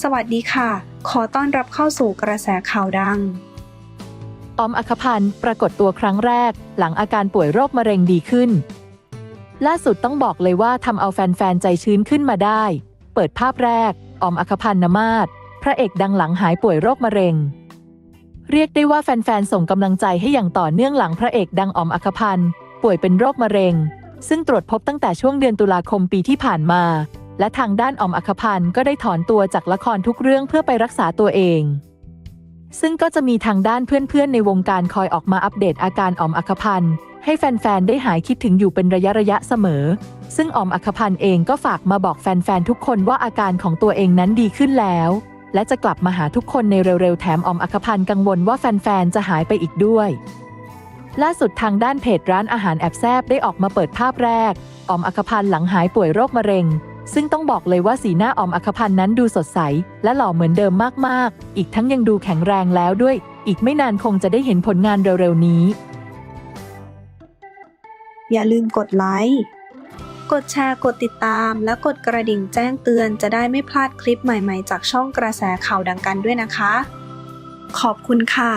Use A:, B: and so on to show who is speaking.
A: สวัสดีค่ะ ขอต้อนรับเข้าสู่กระแสข่าวดัง
B: ออมอัคพันธ์ปรากฏตัวครั้งแรก หลังอาการป่วยโรคมะเร็งดีขึ้น ล่าสุดต้องบอกเลยว่าทำเอาแฟนๆ ใจชื้นขึ้นมาได้ เปิดภาพแรก ออมอัคพันธ์นมาศพระเอกดังหลังหายป่วยโรคมะเร็ง เรียกได้ว่าแฟนๆ ส่งกำลังใจให้อย่างต่อเนื่องหลังพระเอกดังออมอัคพันธ์ป่วยเป็นโรคมะเร็ง ซึ่งตรวจพบตั้งแต่ช่วงเดือนตุลาคมปีที่ผ่านมา และทางด้านอมอัคพันธ์ก็ได้ถอนตัวจากละครทุกเรื่องเพื่อไปรักษาตัวเอง ซึ่งก็จะมีทางด้านเพื่อนๆ ในวงการคอยออกมาอัปเดตอาการอมอัคพันธ์ให้แฟนๆ ได้หายคิดถึงอยู่เป็นระยะระยะๆเสมอ ซึ่งอมอัคพันธ์เองก็ฝากมาบอกแฟนๆ ทุกคนว่าอาการของตัวเองนั้นดีขึ้นแล้ว และจะกลับมาหาทุกคนในเร็วๆ แถมอมอัคพันธ์กังวลว่าแฟนๆ จะหายไปอีกด้วย ล่าสุดทางด้านเพจร้านอาหารแอบแซบได้ออกมาเปิดภาพแรกออมอัคพันธ์หลังหายป่วยโรคมะเร็ง ซึ่งต้องบอกเลยว่าสีหน้าออมอัคพันธ์นั้นดูสดใส และหล่อเหมือนเดิมมาก ๆ อีกทั้งยังดูแข็งแรงแล้วด้วย อีกไม่นานคงจะได้เห็นผลงานเร็ว ๆ นี้
A: อย่าลืมกดไลค์ กดแชร์ กดติดตาม และกดกระดิ่งแจ้งเตือนจะได้ไม่พลาดคลิปใหม่ ๆ จากช่องกระแสข่าวดังกันด้วยนะคะ ขอบคุณค่ะ